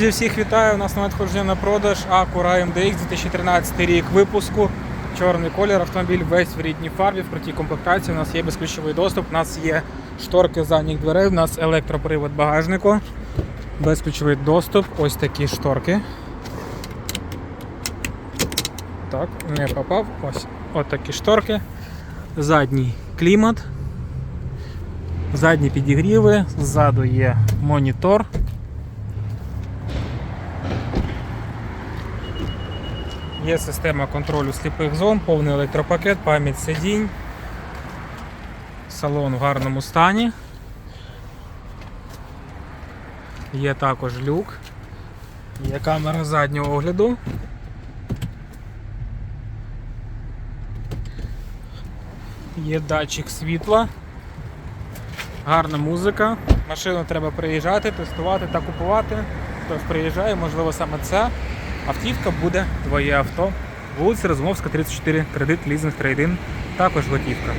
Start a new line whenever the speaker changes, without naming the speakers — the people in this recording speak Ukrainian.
Друзі, всіх вітаю! У нас на надходження на продаж Acura MDX 2013 рік випуску. Чорний колір, автомобіль весь в рідній фарбі, в крутій комплектації. У нас є безключовий доступ, у нас є шторки задніх дверей, у нас електропривод багажнику, безключовий доступ, ось такі шторки. Так, не попав. Ось от такі шторки. Задній клімат. Задні підігріви, ззаду є монітор. Є система контролю сліпих зон, повний електропакет, пам'ять сидінь. Салон в гарному стані. Є також люк. Є камера заднього огляду. Є датчик світла. Гарна музика. Машину треба приїжджати, тестувати та купувати. Хтось приїжджає, можливо, саме ця автівка буде твоє авто. Вулиця Розумовська, 34, кредит, лізинг, трейдин, також готівка.